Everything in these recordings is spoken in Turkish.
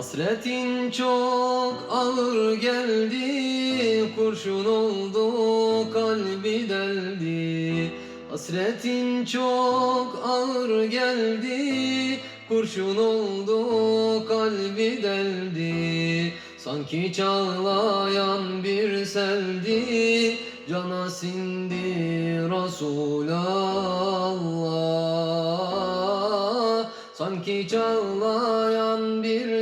Hasretin çok ağır geldi Kurşun oldu kalbi deldi. Hasretin çok ağır geldi Kurşun oldu kalbi deldi. Sanki çağlayan bir seldi Cana sindi Resulallah. Sanki çağlayan bir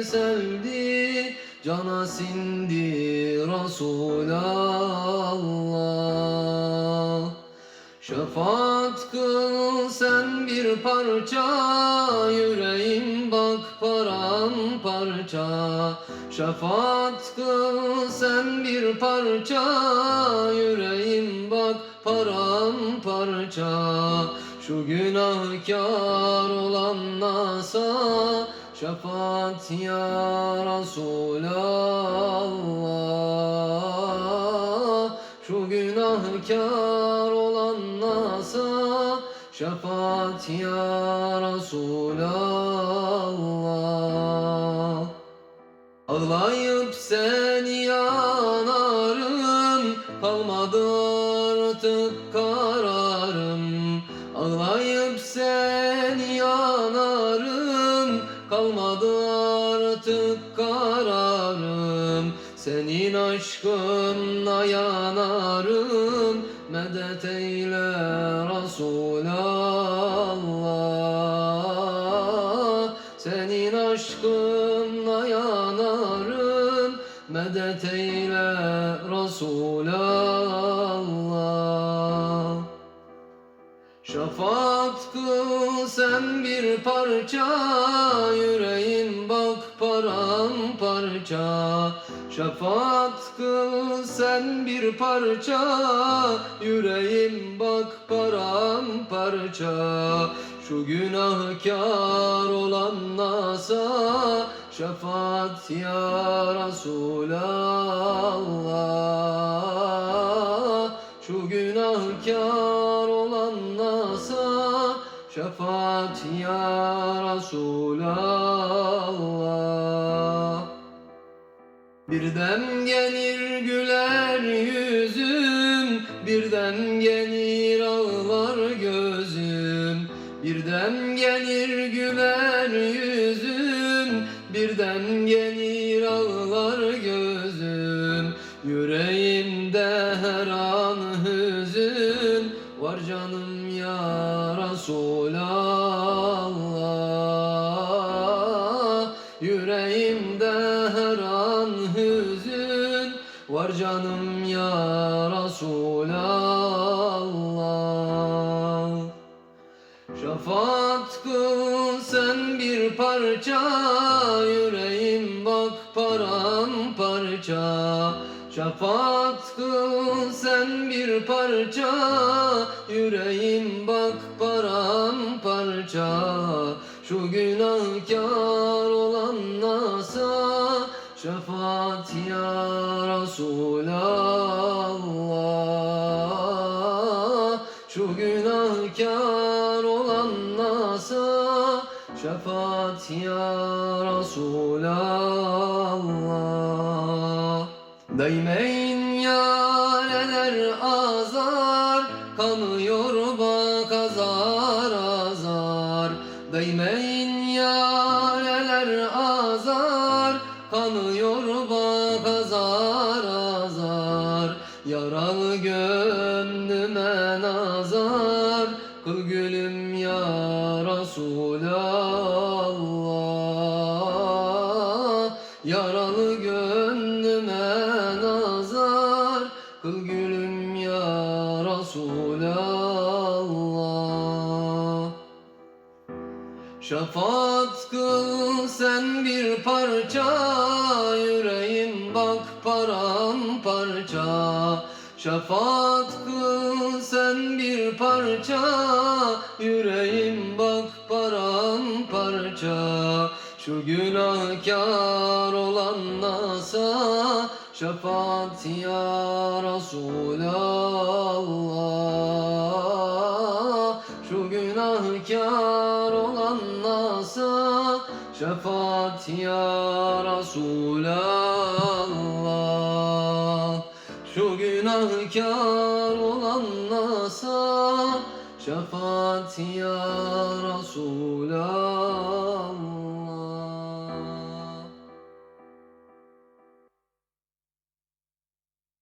Cana sindi Resulallah Şefaat kıl sen bir parça Yüreğim bak paramparça. Şefaat kıl sen bir parça Yüreğim bak paramparça. Şu günahkar olan nasa Şefaat ya Resulallah Şu günahkar olan nasa? Şefaat ya Resulallah Ağlayıp seni yanarım Kalmadı artık kararım Kalmadı artık kararım. Senin aşkınla yanarım. Medet eyle Resulallah. Senin aşkınla yanarım. Medet eyle Resulallah Şefaat kıl sen bir parça Yüreğim bak paramparça. Şefaat kıl sen bir parça Yüreğim bak paramparça. Şu günahkar olan nasa Şefaat ya Resulallah. Şu günahkar Şefaat ya Resulallah. Birden gelir güler yüzüm Birden gelir ağlar gözüm. Birden gelir güler yüzüm Birden gelir ağlar gözüm. Yüreğimde her an hüzün Var canım ya Resulallah. Yüreğimde her an hüzün Var canım ya Resulallah. Şefaat kıl sen bir parça Yüreğim bak paramparça Şefaat kıl sen bir parça Yüreğim bak paramparça. Şu günahkar olan nasa Şefaat ya Resulallah. Şu günahkar olan nasa Şefaat ya Resulallah Değmeyin yareler azar Kanıyor bak azar azar. Değmeyin yareler azar Kanıyor bak azar azar. Yaralı gönlüme nazar Kıl gülüm ya Resulallah. Gönlüme Kıl gülüm ya Resulallah. Şefaat kıl sen bir parça Yüreğim bak paramparça. Şefaat kıl sen bir parça Yüreğim bak paramparça. Şu günahkar Şefaat ya Resulallah. Şu günahkar olan nasa Şefaat ya Resulallah. Şu günahkar olan nasa Şefaat ya Resulallah